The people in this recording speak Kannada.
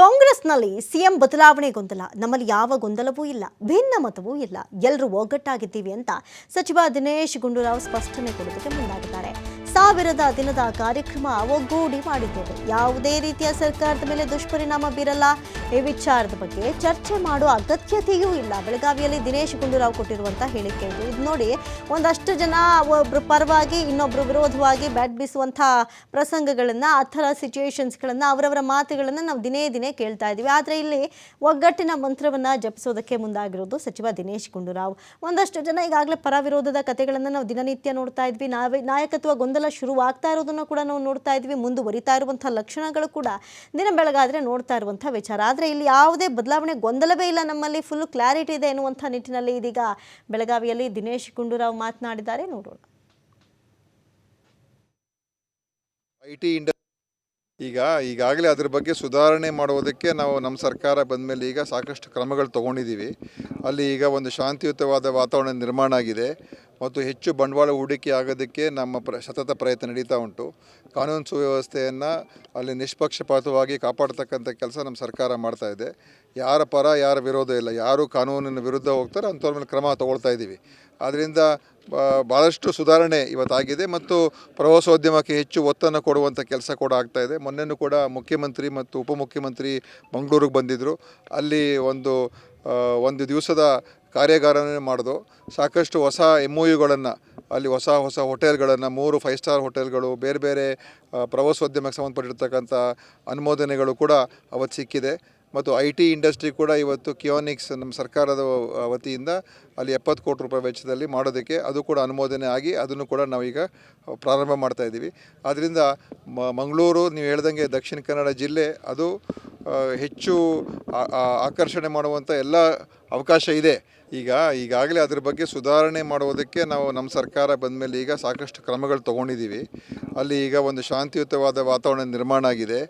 ಕಾಂಗ್ರೆಸ್ನಲ್ಲಿ ಸಿಎಂ ಬದಲಾವಣೆ ಗೊಂದಲ. ನಮ್ಮಲ್ಲಿ ಯಾವ ಗೊಂದಲವೂ ಇಲ್ಲ, ಭಿನ್ನ ಮತವೂ ಇಲ್ಲ. ಎಲ್ಲರೂ ಒಗ್ಗಟ್ಟಾಗಿದ್ದೀವಿ ಅಂತ ಸಚಿವ ದಿನೇಶ್ ಗುಂಡೂರಾವ್ ಸ್ಪಷ್ಟನೆ ಕೊಡೋದಕ್ಕೆ ಮುಂದಾಗಿದ್ದಾರೆ. ಸಾವಿರದ ದಿನದ ಕಾರ್ಯಕ್ರಮ ಒಗ್ಗೂಡಿ ಮಾಡಿದ್ದೇವೆ. ಯಾವುದೇ ರೀತಿಯ ಸರ್ಕಾರದ ಮೇಲೆ ದುಷ್ಪರಿಣಾಮ ಬೀರಲ್ಲ. ಈ ವಿಚಾರದ ಬಗ್ಗೆ ಚರ್ಚೆ ಮಾಡುವ ಅಗತ್ಯತೆಯೂ ಇಲ್ಲ. ಬೆಳಗಾವಿಯಲ್ಲಿ ದಿನೇಶ್ ಗುಂಡೂರಾವ್ ಕೊಟ್ಟಿರುವಂತಹ ಹೇಳಿಕೆ ಇದು. ಇದು ನೋಡಿ, ಒಂದಷ್ಟು ಜನ ಒಬ್ಬರು ಪರವಾಗಿ, ಇನ್ನೊಬ್ರು ವಿರೋಧವಾಗಿ ಬ್ಯಾಟ್ ಬೀಸುವಂತಹ ಪ್ರಸಂಗಗಳನ್ನು ಆ ಥರ ಸಿಚುವೇಶನ್ಸ್ಗಳನ್ನು ಅವರವರ ಮಾತುಗಳನ್ನು ನಾವು ದಿನೇ ದಿನೇ ಕೇಳ್ತಾ ಇದ್ದೀವಿ. ಆದರೆ ಇಲ್ಲಿ ಒಗ್ಗಟ್ಟಿನ ಮಂತ್ರವನ್ನು ಜಪಿಸೋದಕ್ಕೆ ಮುಂದಾಗಿರೋದು ಸಚಿವ ದಿನೇಶ್ ಗುಂಡೂರಾವ್. ಒಂದಷ್ಟು ಜನ ಈಗಾಗಲೇ ಪರ ವಿರೋಧದ ಕಥೆಗಳನ್ನು ನಾವು ದಿನನಿತ್ಯ ನೋಡ್ತಾ ಇದ್ವಿ. ನಾವೇ ನಾಯಕತ್ವ ಗೊಂದಲ ಶುರುವಾಗ್ತಾ ಇರೋದನ್ನು ಕೂಡ ನಾವು ನೋಡ್ತಾ ಇದ್ವಿ, ಮುಂದುವರಿತಾ ಇರುವಂಥ ಲಕ್ಷಣಗಳು ಕೂಡ ದಿನ ಬೆಳಗಾದರೆ ನೋಡ್ತಾ ಇರುವಂಥ ವಿಚಾರ. ಆದರೆ ಇಲ್ಲಿ ಯಾವುದೇ ಬದಲಾವಣೆ ಗೊಂದಲವೇ ಇಲ್ಲ ನಮ್ಮಲ್ಲಿ ಫುಲ್ ಕ್ಲಾರಿಟಿ ಇದೆ ಎನ್ನುವಂಥ ನಿಟ್ಟಿನಲ್ಲಿ ಇದೀಗ ಬೆಳಗಾವಿಯಲ್ಲಿ ದಿನೇಶ್ ಗುಂಡೂರಾವ್ ಮಾತನಾಡಿದ್ದಾರೆ. ನೋಡೋಣ. ಐ ಈಗ, ಈಗಾಗಲೇ ಅದ್ರ ಬಗ್ಗೆ ಸುಧಾರಣೆ ಮಾಡುವುದಕ್ಕೆ ನಾವು ನಮ್ಮ ಸರ್ಕಾರ ಬಂದ ಮೇಲೆ ಈಗ ಸಾಕಷ್ಟು ಕ್ರಮಗಳು ತೊಗೊಂಡಿದ್ದೀವಿ. ಅಲ್ಲಿ ಈಗ ಒಂದು ಶಾಂತಿಯುತವಾದ ವಾತಾವರಣ ನಿರ್ಮಾಣ ಆಗಿದೆ. ಮತ್ತು ಹೆಚ್ಚು ಬಂಡವಾಳ ಹೂಡಿಕೆ ಆಗೋದಕ್ಕೆ ನಮ್ಮ ಪ್ರ, ಸತತ ಪ್ರಯತ್ನ ನಡೀತಾ ಉಂಟು. ಕಾನೂನು ಸುವ್ಯವಸ್ಥೆಯನ್ನು ಅಲ್ಲಿ ನಿಷ್ಪಕ್ಷಪಾತವಾಗಿ ಕಾಪಾಡ್ತಕ್ಕಂಥ ಕೆಲಸ ನಮ್ಮ ಸರ್ಕಾರ ಮಾಡ್ತಾ ಇದೆ. ಯಾರ ಪರ ಯಾರ ವಿರೋಧ ಇಲ್ಲ. ಯಾರು ಕಾನೂನಿನ ವಿರುದ್ಧ ಹೋಗ್ತಾರೆ ಅಂಥವ್ರ ಮೇಲೆ ಕ್ರಮ ತಗೊಳ್ತಾ ಇದ್ದೀವಿ. ಆದ್ದರಿಂದ ಭಾಳಷ್ಟು ಸುಧಾರಣೆ ಇವತ್ತಾಗಿದೆ ಮತ್ತು ಪ್ರವಾಸೋದ್ಯಮಕ್ಕೆ ಹೆಚ್ಚು ಒತ್ತನ್ನು ಕೊಡುವಂಥ ಕೆಲಸ ಕೂಡ ಆಗ್ತಾ ಇದೆ. ಮೊನ್ನೆನೂ ಕೂಡ ಮುಖ್ಯಮಂತ್ರಿ ಮತ್ತು ಉಪಮುಖ್ಯಮಂತ್ರಿ ಮಂಗಳೂರಿಗೆ ಬಂದಿದ್ದರು ಅಲ್ಲಿ ಒಂದು ಒಂದು ದಿವಸದ ಕಾರ್ಯಾಗಾರನೇ ಮಾಡಿದ್ರು ಸಾಕಷ್ಟು ಹೊಸ ಎಂ ಒ ಯುಗಳನ್ನು ಅಲ್ಲಿ ಹೊಸ ಹೊಸ ಹೋಟೆಲ್ಗಳನ್ನು, ಮೂರು ಫೈವ್ ಸ್ಟಾರ್ ಹೋಟೆಲ್ಗಳು, ಬೇರೆ ಬೇರೆ ಪ್ರವಾಸೋದ್ಯಮಕ್ಕೆ ಸಂಬಂಧಪಟ್ಟಿರ್ತಕ್ಕಂಥ ಅನುಮೋದನೆಗಳು ಕೂಡ ಅವತ್ತು ಸಿಕ್ಕಿದೆ. ಮತ್ತು ಐ ಟಿ ಇಂಡಸ್ಟ್ರಿ ಕೂಡ ಇವತ್ತು ಕಿಯೋನಿಕ್ಸ್ ನಮ್ಮ ಸರ್ಕಾರದ ವತಿಯಿಂದ ಅಲ್ಲಿ ಎಪ್ಪತ್ತು ಕೋಟಿ ರೂಪಾಯಿ ವೆಚ್ಚದಲ್ಲಿ ಮಾಡೋದಕ್ಕೆ ಅದು ಕೂಡ ಅನುಮೋದನೆ ಆಗಿ ಅದನ್ನು ಕೂಡ ನಾವೀಗ ಪ್ರಾರಂಭ ಮಾಡ್ತಾ ಇದ್ದೀವಿ. ಆದ್ದರಿಂದ ಮಂಗಳೂರು ನೀವು ಹೇಳ್ದಂಗೆ ದಕ್ಷಿಣ ಕನ್ನಡ ಜಿಲ್ಲೆ ಅದು ಹೆಚ್ಚು ಆಕರ್ಷಣೆ ಮಾಡುವಂಥ ಎಲ್ಲ ಅವಕಾಶ ಇದೆ. ಈಗ, ಈಗಾಗಲೇ ಅದ್ರ ಬಗ್ಗೆ ಸುಧಾರಣೆ ಮಾಡುವುದಕ್ಕೆ ನಾವು ನಮ್ಮ ಸರ್ಕಾರ ಬಂದ ಮೇಲೆ ಈಗ ಸಾಕಷ್ಟು ಕ್ರಮಗಳು ತೊಗೊಂಡಿದ್ದೀವಿ. ಅಲ್ಲಿ ಈಗ ಒಂದು ಶಾಂತಿಯುತವಾದ ವಾತಾವರಣ ನಿರ್ಮಾಣ ಆಗಿದೆ.